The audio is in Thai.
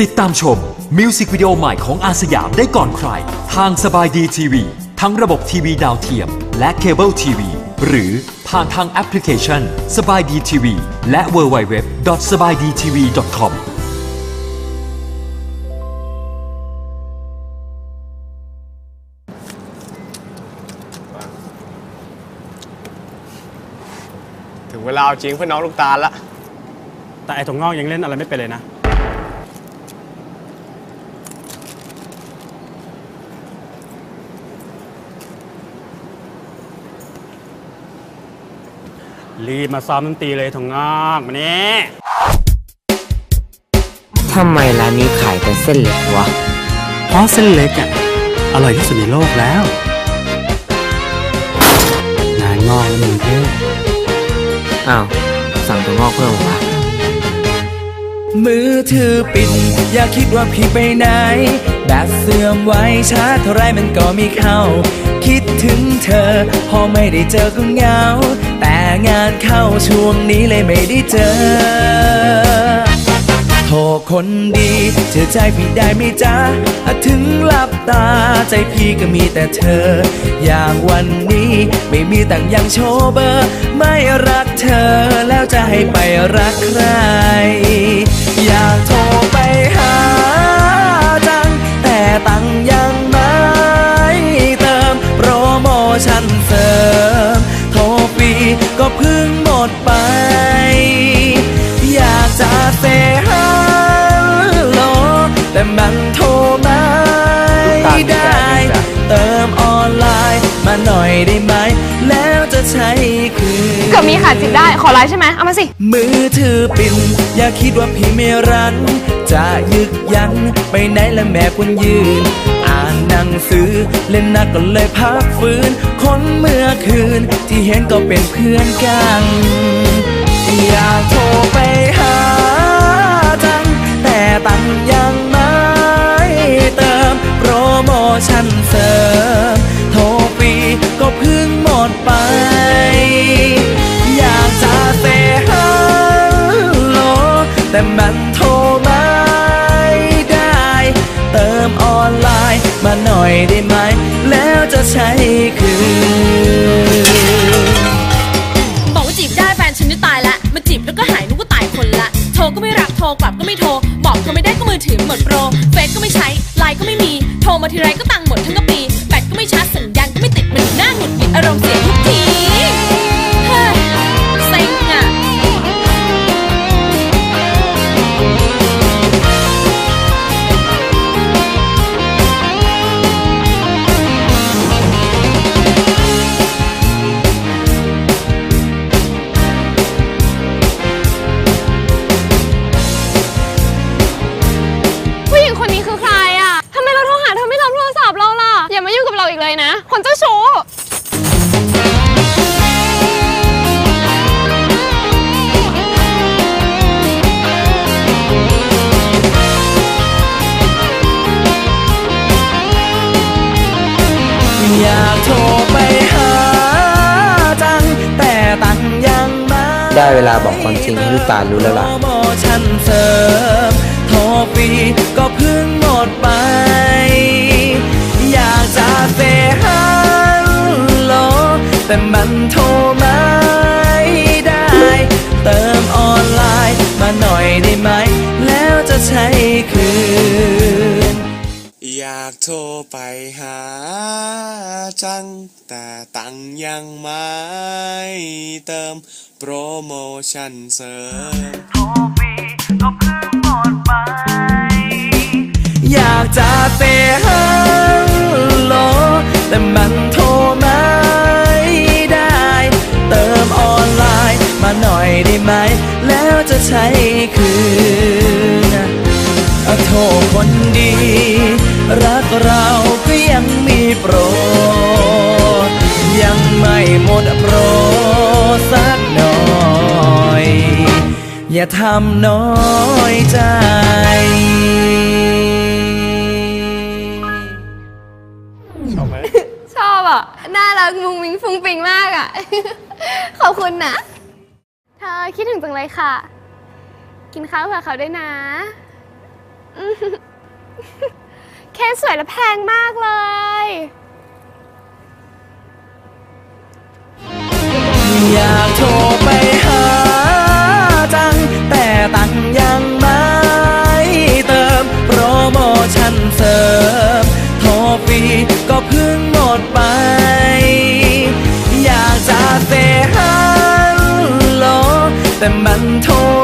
ติดตามชมมิวสิกวิดีโอใหม่ของอาสยามได้ก่อนใคร ทางสบายดีทีวีทั้งระบบทีวีดาวเทียม และเคเบิลทีวีหรือผ่านทางแอปพลิเคชันสบายดีทีวีและ w w w s b a i d t v c o m ถึงเวลาเอาจริงเพื่อนน้องลูกตาลละแต่ไอ้ถั่วงอกยังเล่นอะไรไม่เป็นเลยนะ รีบมาซ้อมดนตรีเลยถั่วงอกมานี่ทำไมร้านนี้ขายแต่เส้นเล็กวะ เพราะเส้นเล็กอะอร่อยที่สุดในโลกแล้วงานงอกแล้วมึงเท่อ้าว สั่งตัวงอกเพิ่มเหรอวะ มือถือปิด อย่าคิดว่าพี่ไปไหนแบตเสื่อมไว้ชาร์จเท่าไรมันก็มีเข้า คิดถึงเธอ พอไม่ได้เจอก็เหงา แต่งานเข้าช่วงนี้เลยไม่ได้เจอ โทรคนดีเชื่อใจพี่ได้ไหมจ๊ะอะถึงหลับตาใจพี่ก็มีแต่เธอ อย่างวันนี้ไม่มีตังยังโชว์เบอร์ ไม่รักเธอแล้วจะให้ไปรักใคร โมชั่นเสริมโทรฟรีก็เพิ่งหมดไป อยากจะเซฮัลโหลแต่มันโทรไม่ได้ เติมออนไลน์มาหน่อยได้ไหม แล้วจะใช้คืนเกือบมีขาดจิบได้ขอไลน์ใช่ไหมเอามาสิ มือถือปิ่นอย่าคิดว่าพี่ไม่รัน จะยึกยันไปไหนและแม่ควรยืน อ่านหนังสือเล่นนักก็เลยพักฟื้น นเมื่อคืน ที่เห็นก็เป็นเพื่อนกัน อยากโทรไปหาจัง แต่ตังยังไม่เติม โปรโมชั่นเสริม โทรฟรีก็เพิ่งหมดไป อยากจะเซฮัลโหลแต่มันโทรไม่ได้ เติมออนไลน์มาหน่อยได้ไหม ใช้คืนบอกว่าจีบได้แฟนฉันนี่ตายละมาจีบแล้วก็หายนึกว่าตายคนละ โทรก็ไม่รับโทรกลับก็ไม่โทร บอกเธอไม่ได้ก็มือถือหมดโปร เฟซก็ไม่ใช้ ไลน์ก็ไม่มี โทรมาทีไรก็ตัง เราอีกเลยนะ คนเจ้าชู้อยากโทรไปหาจัง แต่ตังค์ยังไม่ได้เวลาบอกความจริงให้ลูกตาลรู้แล้วล่ะ โปรโมชั่นเสริมโทรฟรีก็เพิ่งหมดไปอยากจะเซฮัลโหลแต่มันโทรไม่ได้ เติมออนไลน์มาหน่อยได้ไหม แล้วจะใช้คืน อยากโทรไปหาจัง แต่ตังค์ยังไม่เติมโปรโมชั่นเสริมอยากจะเซฮั ไหม แล้วจะใช้คืนอโทรคนดี รักเราก็ยังมีโปรด ยังไม่หมดโปรสักหน่อย อย่าทำน้อยใจชอบไหม ชอบอะ น่ารักมุงมิงฟุงปิงมากอะ ขอบคุณนะ ธอคิดถึงจังเลยค่ะ กินข้าวเผื่อเขาด้วยนะ เคสสวยและแพงมากเลย แต่